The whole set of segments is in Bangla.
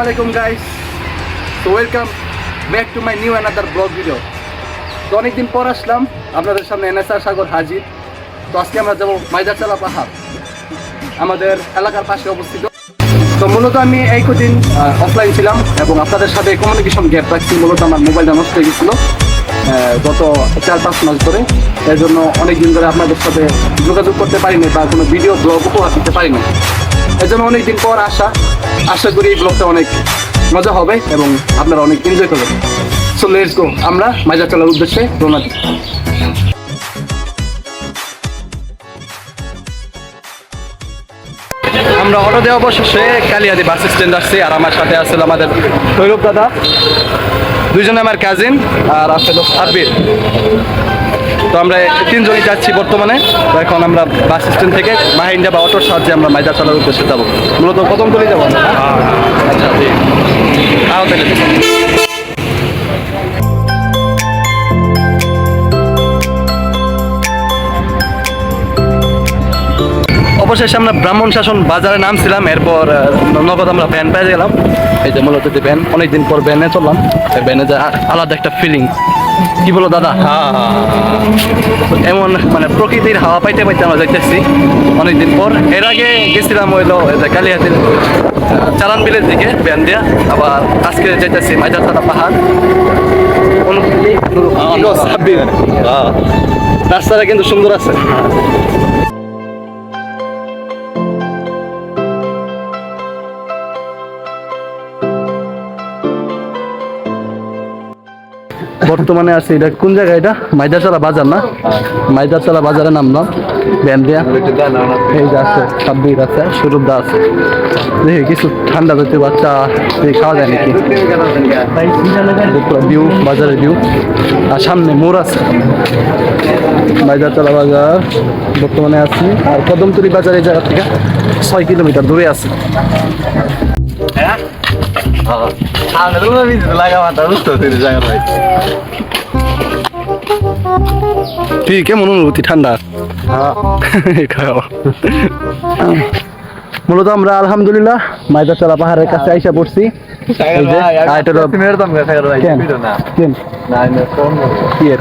আসসালামু আলাইকুম গাইস তো welcome back to my new another blog video তো অনেকদিন পর আসলাম, আপনাদের সামনে এনএসআর সাগর হাজির। তো আজকে আমরা যাব মাইদারচালা পাহাড় আমাদের এলাকার পাশে অবস্থিত। তো মূলত আমি এই কদিন অফলাইন ছিলাম এবং আপনাদের সাথে কমিউনিকেশন গ্যাপ রাখছি। মূলত আমার মোবাইলটা নষ্ট হয়ে গেছিল গত চার, পাঁচ মাস ধরে। এর জন্য অনেক দিন ধরে আপনাদের সাথে যোগাযোগ করতে পারিনি বা কোনো ভিডিও ব্লগ উপহার দিতে পারিনি। এর জন্য অনেকদিন পর আসা আশা করি এই ব্লগটা অনেক মজা হবে এবং আপনারা অনেক এনজয় করবেন। সো লেটস গো আমরা মাইজা চলার উদ্দেশ্যে রওনা দিই। আমরা অটো দেওয়া অবশেষে কালিয়াদি বাস স্ট্যান্ড আসছি আর আমার সাথে আসছিল আমাদের সৌরভ দাদা। দুইজনে আমার কাজিন আর আছে সাব্বির। তো আমরা তিনজনই যাচ্ছি বর্তমানে। তো এখন আমরা বাস স্ট্যান্ড থেকে মাহিন্দা বা অটোর সাহায্যে আমরা মাইদা চলার উদ্দেশ্যে যাব। মূলত কদম করে যাব? আচ্ছা তাহলে অবশেষে আমরা ব্রাহ্মণ শাসন বাজারে নামছিলাম এরপর নগদ আমরা ভ্যান পেয়ে গেলাম। এই যে মূলত যে ভ্যান অনেকদিন পর ভ্যানে চললাম। ভ্যানে যে আলাদা একটা ফিলিং কি বলো দাদা? এমন মানে প্রকৃতির হাওয়া পাইতে পাইতে আমরা যাইতেছি। অনেকদিন পর। এর আগে গেছিলাম হইল কালিহাতির চালান বিলের দিকে ভ্যান দিয়া। আবার আজকে যাইতেছি মাইজারতলা পাহাড়। রাস্তাটা কিন্তু সুন্দর আছে। বর্তমানে আছে, এটা কোন জায়গা এটা? মাইদারচালা বাজার না? মাইদারচালা বাজারে নামলাম ব্যান দিয়া। এই যে আছে, সাব্বির আছে, সুরুদ্দা আছে। দেখি, কিছু ঠান্ডা যাতে বাচ্চা খাওয়া যায় নাকি? ভিউ বাজারের ভিউ আর সামনে মোড় আছে। মাইদারচালা বাজার বর্তমানে আছি। আর কদমতলি বাজার এই জায়গা থেকে ছয় কিলোমিটার দূরে আছে। তুই কেমন অনুভূতি ঠান্ডা? মূলত আমরা আলহামদুলিল্লাহ মাইদারতলা পাহাড়ের কাছে আইসা পড়ছি। এই যে, আর এটা হলো- কেন? কেন? কি এর?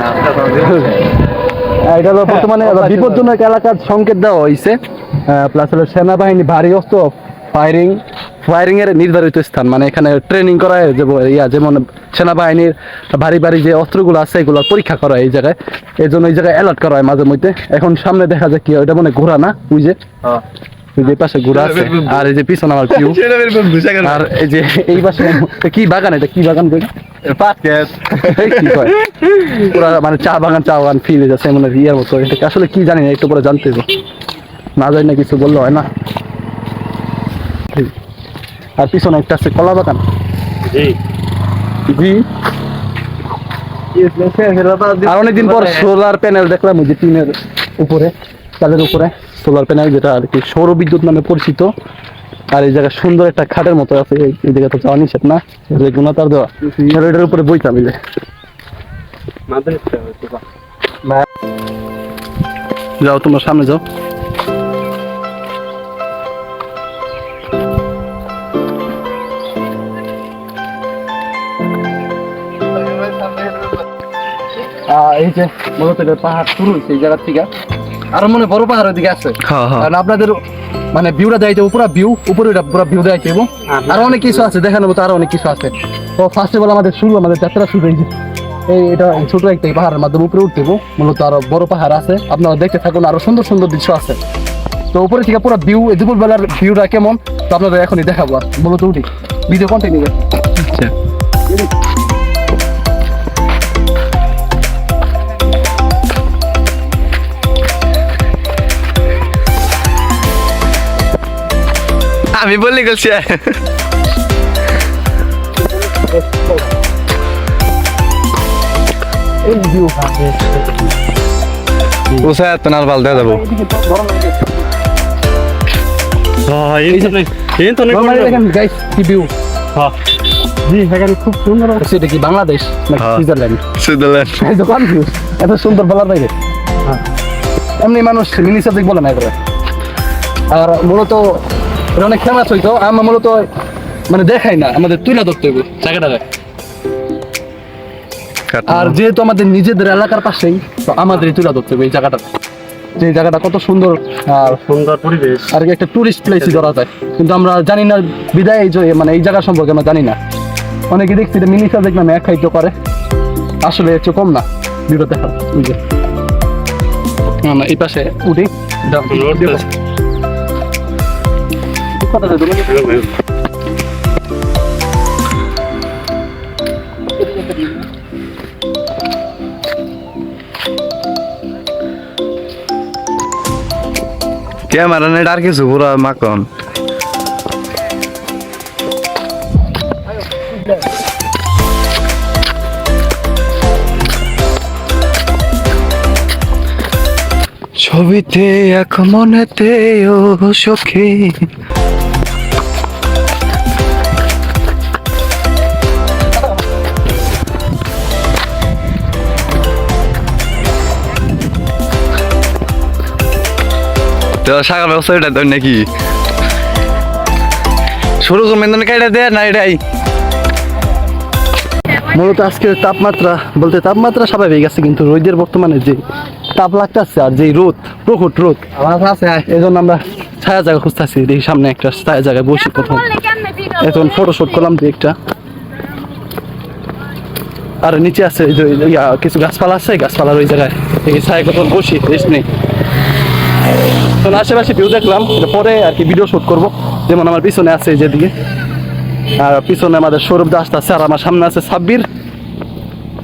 আর এটা হলো বর্তমানে বিপজ্জনক এলাকার সংকেত দেওয়া হয়েছে প্লাস হলো সেনাবাহিনী ভারী অস্ত্র ফায়ারিং ফায়ারিং এর নির্ধারিত স্থান মানে এখানে ট্রেনিং করা হয় যে ইয়া যেমন সেনাবাহিনীর ভারী ভারী যে অস্ত্রগুলো আছে এগুলো পরীক্ষা করা হয় এই জায়গায়। এই জন্য এই জায়গায় অ্যালার্ট করা হয় মাঝে মধ্যে। এখন সামনে দেখা যায় কি ওটা মনে হয় না? ওই যে? ওই যে পাশে ঘোড়া আছে। আর এই যে পিছনে আমার পিউ আর এই যে এই পাশে কি বাগান? এটা কি বাগান কই এই কি কয় মানে চা বাগান চা বাগান ফিল যাচ্ছে ইয়ের মতো। আসলে কি জানি না একটু পরে জানতে না জানি না কিছু বললে হয় না। আর পিছনে একটা আছে কলা বাগান। জি। আর অনেকদিন পর সোলার প্যানেল দেখলাম ওই যে টিনের উপরে উপরে সোলার প্যানেল যেটা আর কি সৌর বিদ্যুৎ নামে পরিচিত। আর এই জায়গায় সুন্দর একটা খাটের মতো আছে এই- জায়গা তো যাওয়া নিষেধ না যে গুণাতার দেওয়া। এটার উপরে বইতাম এই যে। যাও তোমার সামনে যাও। এই যে মূলত পাহাড় শুরু হয়েছে এই জায়গা থেকে আরও মনে বড় পাহাড়ের দিকে আছে। কারণ আপনাদের মানে ভিউটা দেখাইতে পুরো ভিউ উপরে পুরো ভিউ দেখাইতে এবং আরও অনেক কিছু আছে দেখানোর মতো আরও অনেক কিছু আছে। তো ফার্স্ট অফ অল আমাদের শুরু আমাদের যাত্রা শুরু হয়েছে এই এটা ছোট একটা পাহাড়ের মাধ্যমে উপরে উঠতে। মূলত আরও বড় পাহাড় আছে আপনারা দেখতে থাকুন আরও সুন্দর সুন্দর দৃশ্য আছে। তো উপরে থেকে পুরো ভিউ দুপুর বেলার ভিউটা কেমন? তো আপনাদের এখনই দেখাবো আর মূলত উঠি। ভিডিও কন্টিনিউ আমি বললি গেছি। উষা এত নাল বাল দেওয়া যাব। ভিউ জি খুব সুন্দর সেটা কি বাংলাদেশ নাকি হ্যাঁ। সুইজারল্যান্ড? সুইজারল্যান্ড। এত সুন্দর বলার বাইরে। এমনি মানুষ মিনি সাবজেক্ট বলে না এগুলো আর মূলত এটা অনেক ফেমাস হইতো আমরা মূলত মানে দেখাই না আমাদের তুলে ধরতে হবে জায়গাটা আর যেহেতু আমাদের নিজেদের এলাকার পাশেই তো আমাদেরই তুলে ধরতে হবে এই জায়গাটা। যে জায়গাটা কত সুন্দর আর সুন্দর পরিবেশ। আর একটা টুরিস্ট প্লেসই ধরা যায়। কিন্তু আমরা জানি না বিদায় এই যে মানে এই জায়গা সম্পর্কে আমরা জানি না। অনেকে দেখছি যে মিনিসা দেখলাম এক খাইতে করে আসলে একটু কম না বিরত দেখা এই পাশে উঠি। কথা তুমি? ক্যামেরা নেট আর কিছু পুরা মাখন ছবিতে এক মনেতে ও সখী তো ব্যবস্থা এটা তোর নাকি? শুরু করবেন কাইটা দে না এটাই মূলত আজকের তাপমাত্রা, বলতে তাপমাত্রা স্বাভাবিক আছে, কিন্তু রোদের বর্তমানে যে তাপ লাগতেছে আর যে রোদ প্রকট রোদ এই জন্য আমরা ছায়া জায়গা খুঁজতেছি, দেখি সামনে একটা ছায়া জায়গায় বসি প্রথম। এখন ফটো শুট করলাম দু একটা। আর নিচে আছে কিছু গাছপালা আছে গাছপালার ওই জায়গায় ছায়া কত বসি রেস্ট নেই। এখন আশেপাশে ভিউ দেখলাম পরে আর কি ভিডিও শুট করব। যেমন আমার পিছনে আছে এই যেদিকে আর পিছনে আমাদের সৌরভ দাস আছে আর আমার সামনে আছে সাব্বির।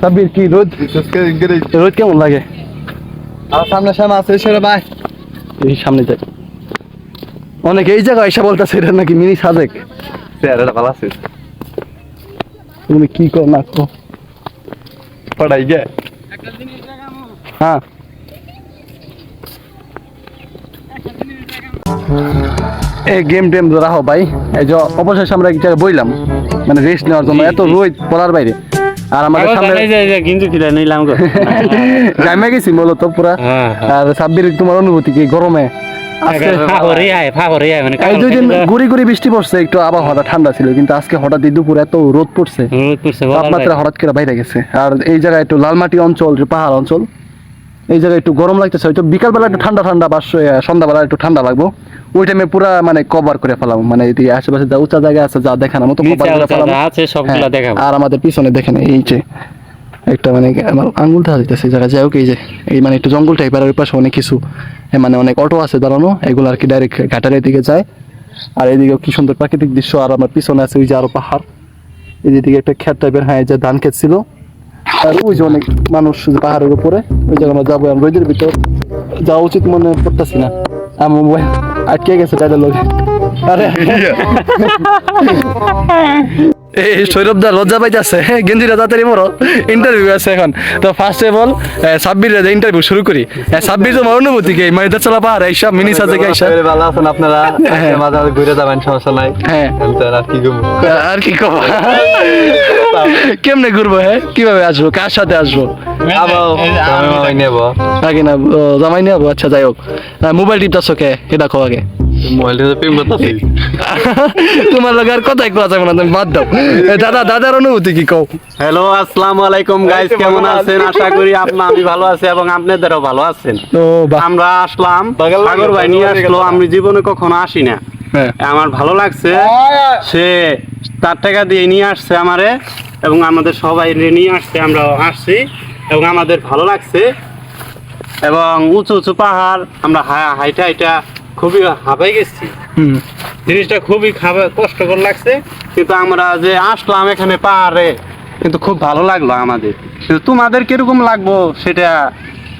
সাব্বির কি রোদ? রোদ কেমন লাগে? আমার সামনে সামনে আছে সেটা ভাই এই সামনে যাই অনেকে এই জায়গায় এসে বলতেছে এটা নাকি মিনি সাজেক চেহারাটা ভালো আছে। তুমি কি করো না করো। পড়াই গে হ্যাঁ। এই গেম টেম রাখো ভাই। এই যে অবশেষে আমরা এক জায়গায় বইলাম। মানে রেস্ট নেওয়ার জন্য। এত রোদ পড়ার বাইরে। আর আমাদের সামনে কিন্তু কিনা নিলাম জামে গেছি মূলত পুরা। হ্যাঁ, আর সাব্বির তোমার অনুভূতি কি? গরমে? মানে এই দুই দিন গুড়ি গুড়ি বৃষ্টি পড়ছে একটু আবহাওয়াটা ঠান্ডা ছিল কিন্তু আজকে হঠাৎ দুপুর এত রোদ পড়ছে। তাপমাত্রা হঠাৎ করে বাইরে গেছে। আর এই জায়গায় একটু লালমাটি অঞ্চল পাহাড় অঞ্চল এই জায়গায় একটু গরম লাগতেছে হয়তো বিকালবেলা একটু ঠান্ডা ঠান্ডা বা সন্ধ্যাবেলা একটু ঠান্ডা লাগবো। ওই টাইমে পুরা মানে কভার করে ফেলাম। মানে এই আশেপাশে যা উঁচা জায়গা আছে যা দেখানোর মতো cover করে ফেলাম। আছে সবগুলা হ্যাঁ, দেখাবো। আর আমাদের পিছনে দেখেন এই যে একটা মানে আমার আঙ্গুল দেখা দিতেছে জায়গা যাই হোক এই যে এই মানে একটু জঙ্গল টাইপের ওই পাশে অনেক কিছু মানে অনেক অটো আছে দাঁড়ানো এগুলো আর কি ডাইরেক্ট ঘাটারের দিকে যায়। আর এদিকেও কি সুন্দর প্রাকৃতিক দৃশ্য আর আমার পিছনে আছে ওই যে আরও পাহাড়। এদিকে একটা ক্ষেত টাইপের হ্যাঁ যে ধান ক্ষেত ছিল। আর ওই যে অনেক মানুষ পাহাড়ের উপরে ওই জায়গায় আমরা যাব আমরা রোদের ভিতর যাওয়া উচিত মনে করতেছি না। আমার মোবাইল আটকে গেছে তাদের লোক আরে। এই সৌরভ দা লজ্জা পাইতেছে। গেঞ্জিটা তাড়াতাড়ি বড় ইন্টারভিউ আছে এখন। তো first of all Sabbir interview শুরু করি। সাব্বির তোমার অনুভূতি কি? মাইদার চলা পাহাড় এইসব মিনি সাজে এইসব ভালো আছেন আপনারা? হ্যাঁ। মাঝে মাঝে ঘুরে যাবেন সমস্যা নাই। হ্যাঁ। আর কি করব? আর কি কব কেমনে ঘুরবো হ্যাঁ? কীভাবে আসব? কার সাথে আসব? মামাই নেব। আগে না জামাই নিয়ে যাব আচ্ছা যাই হোক। মোবাইল টিপটাছ কে? এটা কো আগে। তো। তোমার লগে আর কথাই কোয়া যাবে না তুমি বাদ দাও। দাদা দাদার অনুভূতি কি কও? হ্যালো আসসালামু আলাইকুম গাইস কেমন আছেন? আশা করি আপনার আমি ভালো আছি এবং আপনাদেরও ভালো আছেন। বাহ। আমরা আসলাম সাগর ভাই নিয়ে আসলো আমি জীবনে কখনো আসি না। হ্যাঁ। আমার ভালো লাগছে সে তার টাকা দিয়ে নিয়ে আসছে আমারে এবং আমাদের সবাই নিয়ে আসছে আমরা আসছি এবং আমাদের ভালো লাগছে। এবং উঁচু উঁচু পাহাড় আমরা হাইটা হাইটা খুবই হাঁপাই গেছি। জিনিসটা খুবই খাবে কষ্টকর লাগছে কিন্তু আমরা যে আসলাম এখানে পাহাড়ে কিন্তু খুব ভালো লাগল আমাদের। কিন্তু তোমাদের কীরকম লাগবো সেটা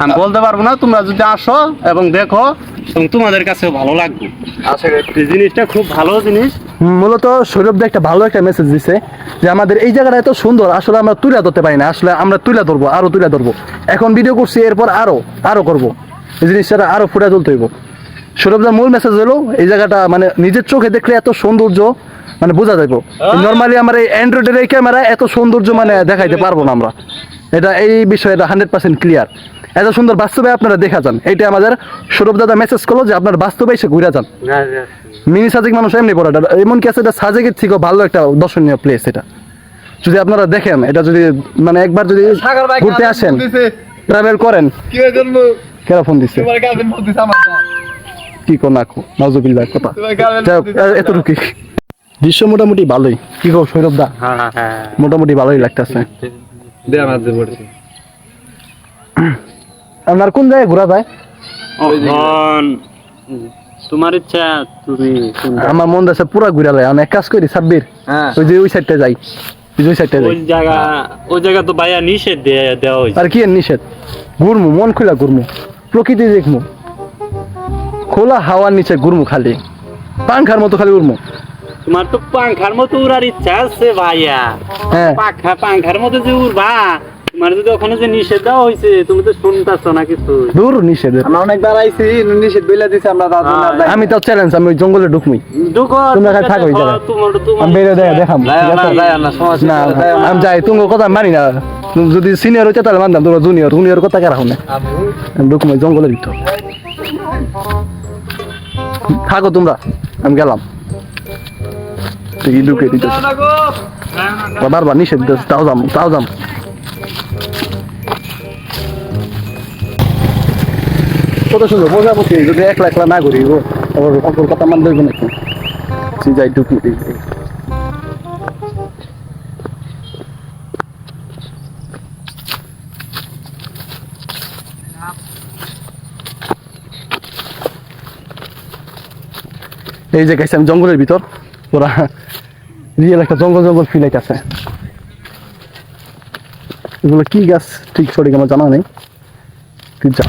আমি বলতে পারব না তোমরা যদি আসো এবং দেখো এবং তোমাদের কাছেও ভালো লাগবে। আশা করি জিনিসটা খুব ভালো জিনিস। মূলত সৌরভ একটা ভালো একটা মেসেজ দিছে যে আমাদের এই জায়গাটা এত সুন্দর আসলে আমরা তুলে ধরতে পারি না আসলে আমরা তুলে ধরবো আরও তুলে ধরবো। এখন ভিডিও করছি এরপর আরও আরও করব। এই জিনিসটা আরও ফুটে তুলতে হইব। সৌরভ দার মূল মেসেজ হলো এই জায়গাটা মানে নিজের চোখে দেখলে এত সৌন্দর্য মানে বোঝা যাইব নর্মালি আমার এই অ্যান্ড্রয়েডের এই ক্যামেরা এত সৌন্দর্য মানে দেখাইতে পারব না আমরা। এটা এই বিষয়ে এটা হান্ড্রেড পার্সেন্ট ক্লিয়ার এত সুন্দর বাস্তবে আপনারা দেখা যান। এটা আমাদের সৌরভ দাদা মেসেজ করল যে আপনার বাস্তবে এসে ঘুরে যান। মিনি সাজেক মানুষ এমনি পড়া এমন কি আছে এটা সাজেকের থেকেও ভালো একটা দর্শনীয় প্লেস এটা। যদি আপনারা দেখেন এটা যদি মানে একবার যদি ঘুরতে আসেন ট্রাভেল করেন। কি করব কেন ফোন দিচ্ছে কি কো? না কো কথা। এতটুকু দৃশ্য মোটামুটি ভালোই। কি কো সৌরভ দা? হ্যাঁ হ্যাঁ মোটামুটি ভালোই লাগতেছে। আপনার কোন জায়গায় ঘোরা যায় তোমার ইচ্ছা তুমি আমার মন আছে পুরা ঘুরা যায় আমি এক কাজ করি সাব্বির। হ্যাঁ। ওই যে ওই সাইডটা যাই। ওই যে ওই সাইডটা যাই। ওই জায়গা? ওই জায়গা তো ভাইয়া নিষেধ দেয়া- দেওয়া হয়েছে। আর কি নিষেধ? ঘুরমু মন খোলা ঘুরমু। প্রকৃতি দেখমু। খোলা হাওয়ার নিচে ঘুরমু খালি। পাংখার মতো খালি উড়মু তোমার তো পাংখার মতো উড়ার ইচ্ছা আছে ভাইয়া। হ্যাঁ। পাখা পাংখার মতো যে উড়বা তোমার যদি ওখানে যে নিষেধ দেওয়া হয়েছে তুমি তো শুনতেছো না কিছু। দূর নিষেধ আমরা অনেকবার আইছি নিষেধ বইলা দিছে আমরা তার জন্য আমি তো চ্যালেঞ্জ আমি ওই জঙ্গলে ঢুকমুই। ঢুকো, তোমরা ঢুকে থাকো তোমার আমি বেরো দেয় দেখাম না। আমি যাই তুমি কথা মানি না। তুমি যদি সিনিয়র হইতে তাহলে মানতাম তোমরা জুনিয়র জুনিয়র কথা কে রাখো না আমি ঢুকমুই জঙ্গলের ভিতর। থাকো তোমরা, আমি গেলাম। ঢুকে দিতে বারবার নিষেধ তাও যাম তাও যাম। কত সুন্দর মজা কি যদি একলা একলা না ও, আবার কথা মান দেখব নাকি? যাই ঢুকি এই যে গেছি আমি জঙ্গলের ভিতর। পুরা রিয়েল একটা জঙ্গল জঙ্গল ফিল আছে এগুলো কি গাছ? ঠিক সঠিক আমার জানা নেই। তুই যা।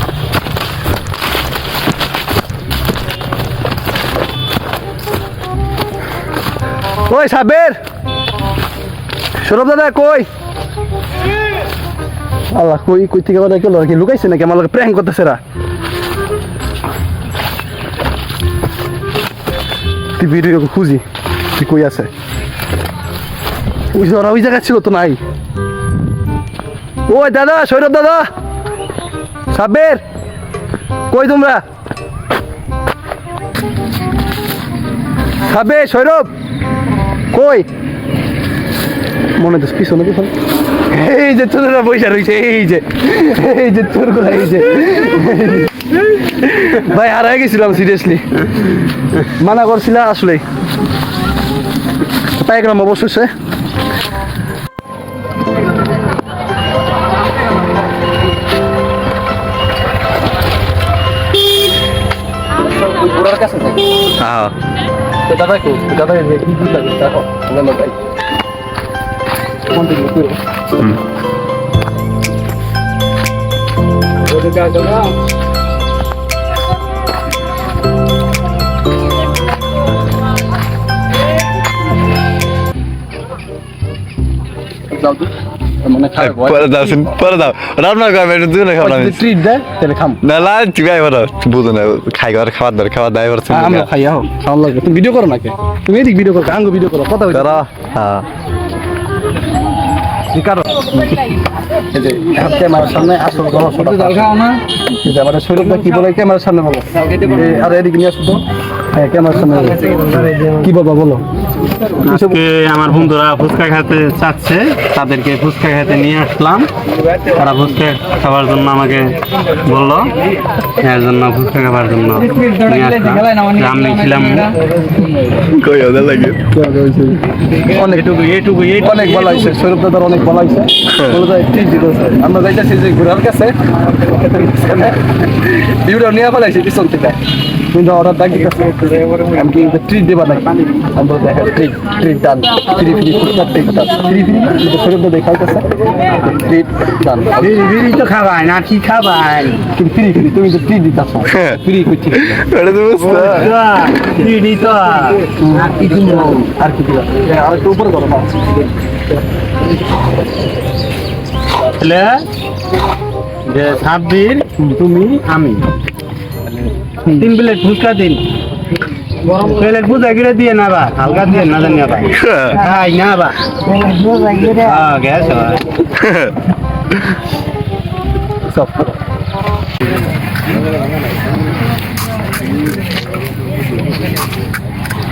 ওই সাবের সৌরভ দাদা কই? আল্লাহ, কই কই থেকে লুকাইছে নাকি? আমার প্র্যাঙ্ক করতেছে রা ভিডিও খুঁজি তুই কই আছে। ওই ওরা ওই জায়গা ছিল তো নাই। ওই দাদা, সৌরভ দাদা। সাবের কই তোমরা? সাবে সৌরভ, কই? মনে তো পিছনে পিছনে। এই যে চোরেরা পয়সা রয়েছে, এই যে এই যে চোরগুলো এই যে। ভাই, হারাই গেছিলাম সিরিয়াসলি মানা করছিল আসলে পাইগ্রাম অবশেষে। ঘোড়ার কাছে যাই হ্যাঁ তো দাদা কো দাদা কি কি লাগে দেখো না না ভাই কন্টিনিউ করো তো মনে খারাপ পরে দাও শুন, পরে দাও রান্না করবে একটু দুজনে খাব যদি ট্রিট দেয় তাহলে খাম। না লা তুমি আইবার বুঝো না খাই খাবার খাবার দাও খাবার দাও এবার তুমি আমরা খাইয়া হোক খাওয়া লাগবে। তুমি ভিডিও করো নাকি? তুমি এদিক ভিডিও করো আঙ্গো ভিডিও করো কথা হইছে করো হ্যাঁ কারণ এই যে হাত ক্যামেরার সামনে আসল রহস্যটা এই শরীরটা কি বলে ক্যামেরার সামনে বলো। আর এদিকে নিয়ে আসো হ্যাঁ ক্যামেরার সামনে বলো। কি বলব বলো। আজকে আমার বন্ধুরা ফুচকা খেতে চাচ্ছে। তাদেরকে ফুচকা খেতে নিয়ে আসলাম। তারা ফুচকা খাবার জন্য আমাকে বলল এর জন্য ফুচকা খাবার জন্য নিয়ে আসলাম। আমি ছিলাম অনেক অনেক বলা হয়েছে সৌরভ দাদার অনেক বলা হয়েছে। বলে যায় ঠিক দিতেছে আমরা যাইতেছি যে ঘোরার কাছে। ভিডিও নিয়ে ফেলাইছি পিছন থেকে। কিন্তু অর্ডার ডাক দিতেছে ট্রিট দেবা নাকি? আমরা দেখা treat treat done free free fuchka treat done free free treat done বিড়ি তো খাবাই না কি খাবাই কিন্তু ফ্রি ফ্রি তুমি তো ট্রিট দিতেছ ফ্রি করছি এটা তো আর কি আর কি দিবা আর একটু উপরে করো তাহলে যে সাব্বির তুমি আমি তিন প্লেট ফুচকা দিন পেলেট বুঝা গিরে দিয়ে না বা হালকা দিয়ে না জানি বা খাই না বা সব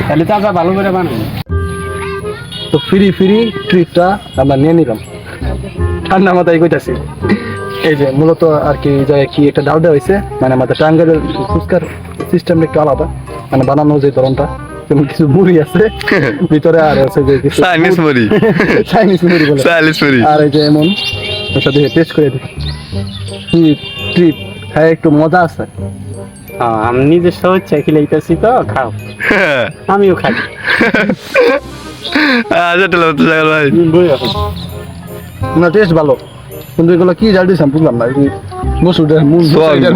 তাহলে ভালো করে বানাই। তো ফ্রি ফ্রি ট্রিপটা আমরা নিয়ে নিলাম। ঠান্ডা মাথায় কইতাছি। এই যে মূলত আর কি জায়গায় কি একটা দাউদা হয়েছে মানে আমাদের টাঙ্গাইলের ফুচকার সিস্টেমটা একটু আলাদা। মানে বানানো যে ধরনটা যেমন কিছু মুড়ি আছে ভিতরে আর আছে যে কিছু চাইনিজ মুড়ি। চাইনিজ মুড়ি বলে। চাইনিজ মুড়ি। আর এই যে এমন ওর সাথে টেস্ট করে দিই ট্রিপ ট্রিপ হ্যাঁ একটু মজা আছে। হ্যাঁ, আমি নিজস্ব হচ্ছে খিলাইতেছি তো খাও। আমিও খাই। আচ্ছা তাহলে তো ভাই। না টেস্ট ভালো। কিন্তু এগুলো কি জাল দিয়েছেন বুঝলাম না। মসুর মুগ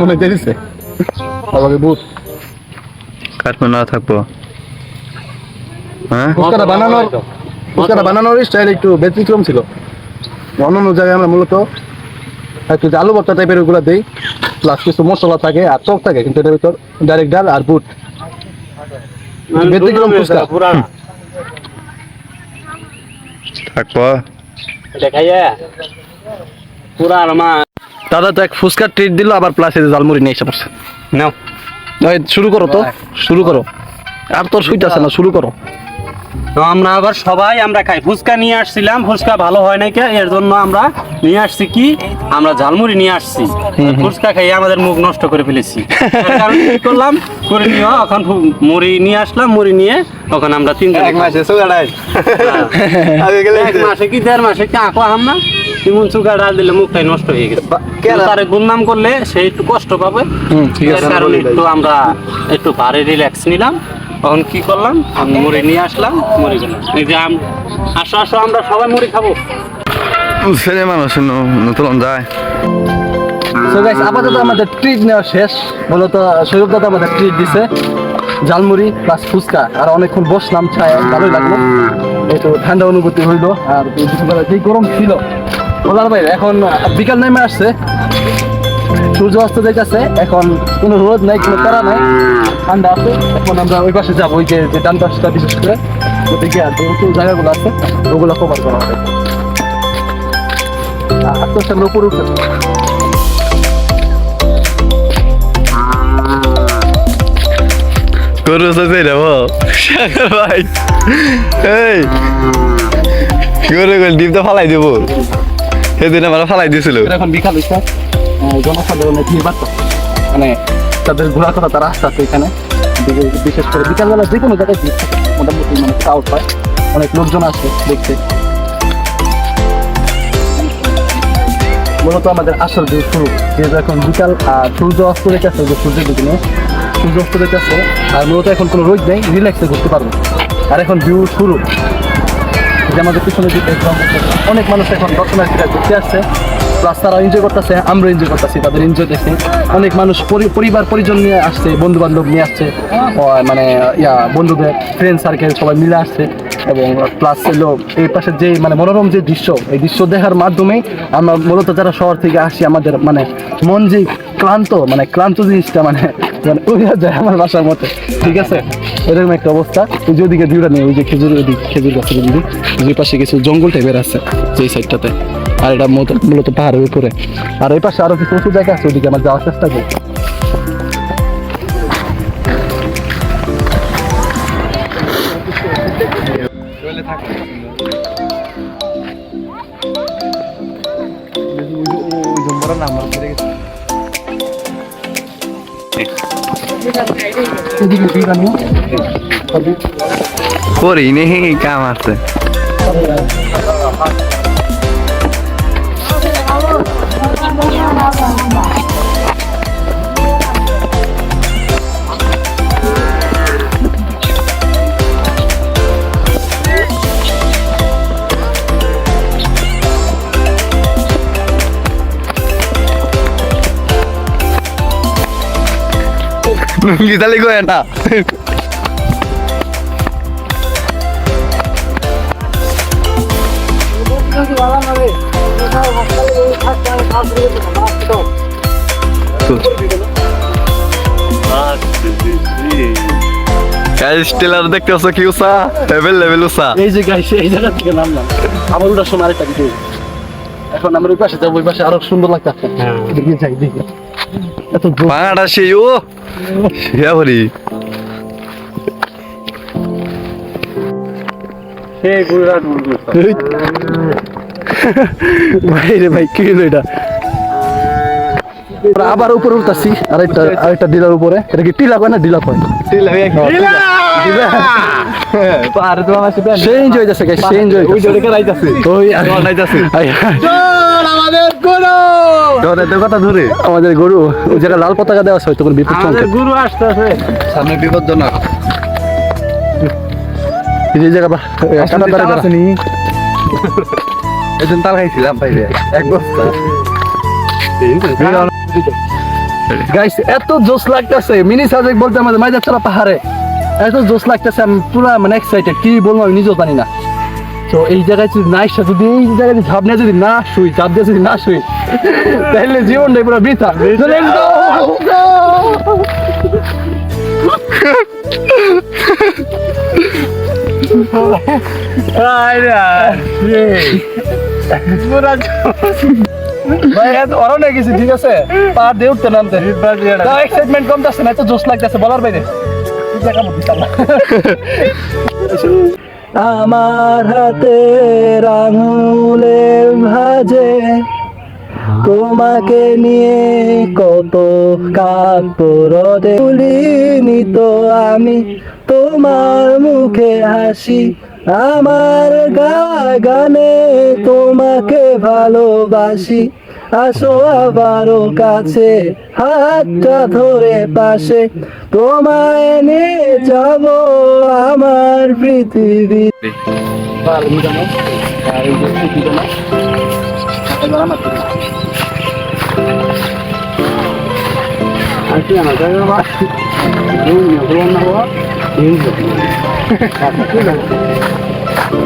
মনে দিয়েছে আমাকে বুট। কাটবো না থাকব। হ্যাঁ? ফুচকাটা বানানোর ফুচকাটা বানানোর স্টাইল একটু ব্যতিক্রম ছিল। অন্যান্য জায়গায় আমরা মূলত একটু আলু ভর্তা টাইপের ওগুলো দিই প্লাস কিছু মশলা থাকে আর চক থাকে কিন্তু এটার ভিতর ডাইরেক্ট ডাল আর বুট। ব্যতিক্রম ফুচকা। থাকব। দেখাইয়া পুরা আর দাদা তো এক ফুচকা ট্রিট দিল আবার প্লাস এই যে জালমুড়ি নিয়ে এসে পড়ছে। নাও। শুরু করো তো। শুরু করো। আর তোর সুইট আছে না শুরু করো। তো আমরা আবার সবাই আমরা খাই। ফুচকা নিয়ে আসছিলাম ফুচকা ভালো হয় নাই কে? এর জন্য আমরা নিয়ে আসছি কি? আমরা ঝালমুড়ি নিয়ে আসছি। ফুচকা খাইয়ে আমাদের মুখ নষ্ট করে ফেলেছি। কি করলাম? করে নিয়ে এখন মুড়ি নিয়ে আসলাম মুড়ি নিয়ে ওখানে আমরা তিন এক মাসে সুগাড়াই এক মাসে কি দেড় মাসে কি আঁকো হাম না তেমন চুকা ডাল দিলে মুখটাই নষ্ট হয়ে গেছে? তারে গুণনাম করলে সে একটু কষ্ট পাবে। হুম, এর কারণে একটু আমরা একটু ভারে রিল্যাক্স নিলাম। তখন কি করলাম? আমি মুড়ি নিয়ে আসলাম মুড়ি গেলাম এই যে আম- আসো আসো আমরা সবাই মুড়ি খাব। ছেলে মানুষ নতুন যায়। সো গাইস আপাতত আমাদের ট্রিট নেওয়া শেষ। মূলত সৈরব দাদা আমাদের ট্রিট দিছে। ঝালমুড়ি প্লাস ফুচকা। আর অনেকক্ষণ বসলাম ছায় ভালোই লাগল। একটু ঠান্ডা অনুভূতি হইল। আর এই গরম ছিল বাইরে এখন বিকাল নেমে আসছে। সূর্য অস্ত যাইতেছে, এখন কোনো রোদ নাই, কোনো তারা ঠান্ডা আছে। এখন আমরা ওই পাশে যাব, ওই যে ডান পাশটা বিশেষ করে। ওদিকে আর জায়গাগুলো আছে, ওগুলো কভার করা হবে। উপরে উঠে গরু ভাই। এই, গরু ডিম তো ফালাই দেবো। সেদিন আমার ফালাই দিয়েছিল। এখন বিকাল আহ, জনসাধারণের ভিড় বাড়তো মানে তাদের ঘোরা করা তারা রাস্তা আছে এখানে। বিশেষ করে বিকালবেলা যে কোনো জায়গায় ভিড় থাকে মোটামুটি মানে ক্রাউড হয়। অনেক লোকজন আসে দেখতে। মূলত আমাদের আসল যে শুরু যেহেতু এখন বিকাল আর সূর্য অস্ত রেখেছে যে সূর্যের দিকে সূর্য অস্ত রেখেছে আর মূলত এখন কোনো রোদ নেই রিল্যাক্সে ঘুরতে পারব। আর এখন ভিউ শুরু। যে আমাদের পিছনে দিকে অনেক মানুষ এখন দর্শনার্থীরা ঘুরতে আসছে। প্লাস তারা এনজয় করতেছে আমরা এনজয় করতেছি, তাদের এনজয় দেখে অনেক মানুষ পরি- পরিবার, পরিজন নিয়ে আসছে বন্ধু বান্ধব নিয়ে আসছে। মানে ইয়া, বন্ধুদের ফ্রেন্ড সার্কেল সবাই মিলে আসছে। এবং প্লাস হলো এই পাশে যে মানে মনোরম যে দৃশ্য, এই দৃশ্য দেখার মাধ্যমে আমরা মূলত যারা শহর থেকে আসি, আমাদের মানে মন যে ক্লান্ত মানে ক্লান্ত জিনিসটা মানে মানে উড়ে যায় আমার বাসার মতো ঠিক আছে? এরকম একটা অবস্থা। ওই যে ওদিকে ভিউটা নেই, ওই যে খেজুর ওদিক খেজুর গাছের ওদিকে দুই পাশে কিছু জঙ্গল টাইপের আছে, যেই সাইডটাতে আর এটা মূলত- পাহাড়ের উপরে। আর এই পাশে আরও কিছু উঁচু জায়গা আছে, ওদিকে আমার যাওয়ার চেষ্টা করি এদিকে করি নেই কাম আছে গীতালি কয় না? দেখতে পাচ্ছ কি উষা? লেভেল লেভেল উষা। এই যে গাইছে এই জায়গা থেকে নামলাম আবার ওটার সময় আরেকটা কিছু এখন আমরা ওই পাশে যাব ওই পাশে আরও সুন্দর হ্যাঁ। দেখি যাই দেখি। এত। সেই ও শিয়াবরি ভাই রে ভাই কি হলো এটা? আবার উপরে উঠতেছি আরেকটা আরেকটা ডিলার উপরে। এটা কি টিলা কয় না ডিলা কয়? টিলা। পাহাড়ে তো আমার সাথে সে এনজয় যাচ্ছে গাইস সে এনজয় ওই জোরে রাইতাছে ওই রাইতাছে আমাদের গুরু! এত কথা ধরে। আমাদের গরু ওই জায়গায় লাল পতাকা দেওয়া আছে তখন বিপদ আমাদের গুরু আসতেছে। সামনে এই জায়গা বা কাটা আছে নি এদিন তাল খাইছিলাম পাইলে এক বস্তা। গাইস এত জোস লাগতেছে মিনি সাজেক বলতে আমাদের মাইজার ছাড়া পাহাড়ে। এত জোস লাগতেছে আমি পুরো মানে এক্সাইটেড কি বলব আমি নিজেও জানি না। তো এই জায়গায় যদি না এসে যদি এই জায়গায় ঝাঁপ নিয়ে যদি না শুই চাপ দিয়ে যদি না শুই তাহলে জীবনটাই পুরো বৃথা। ঠিক আছে? পা দিয়ে উঠতে নামতে। এক্সাইটমেন্ট কমতেছে না এত জোস লাগতেছে বলার বাইরে। আমার হাতে আঙুলে ভাজে, তোমাকে নিয়ে কত কাপড়ে তুলিনি তো আমি, তোমার মুখে হাসি, আমার গা গানে তোমাকে ভালোবাসি। আসো আবারও কাছে হাতটা ধরে পাশে। তোমায় নিয়ে যাব আমার পৃথিবী।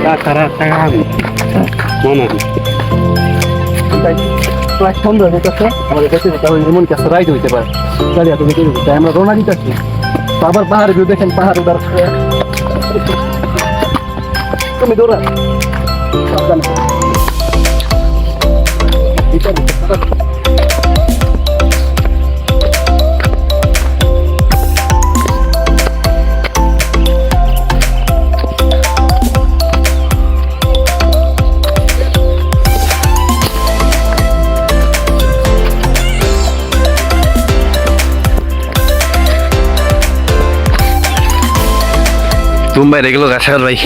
টাকা আমি মনে প্রায় সন্ধ্যা হয়ে গেছে আমাদের কাছে তাহলে এমন কাছে রাইড হইতে পারে। গাড়ি এত দেখে তাই আমরা রওনা দিতেছি। আবার পাহাড়ে ভিউ দেখেন, পাহাড় উদার তুমি দৌড়া মুম্বাই রেগুলো গাছাল ভাই।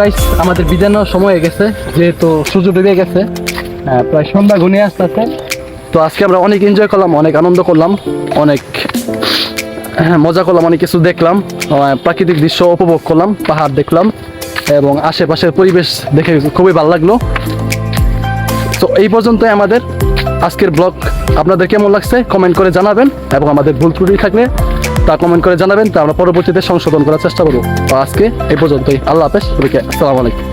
গাইস আমাদের বিদায় সময় হয়ে গেছে, যেহেতু সূর্য ডুবে গেছে প্রায় সন্ধ্যা ঘনিয়ে আসতেছে। তো আজকে আমরা অনেক এনজয় করলাম অনেক আনন্দ করলাম অনেক হ্যাঁ, মজা করলাম অনেক কিছু দেখলাম প্রাকৃতিক দৃশ্য উপভোগ করলাম পাহাড় দেখলাম এবং আশেপাশের পরিবেশ দেখে খুবই ভালো লাগল। তো এই পর্যন্তই আমাদের আজকের ব্লগ। আপনাদের কেমন লাগছে কমেন্ট করে জানাবেন এবং আমাদের ভুল ত্রুটি থাকলে তা কমেন্ট করে জানাবেন। তা আমরা পরবর্তীতে সংশোধন করার চেষ্টা করব। আজকে এই পর্যন্তই। আল্লাহ হাফেজ। আসসালামু আলাইকুম।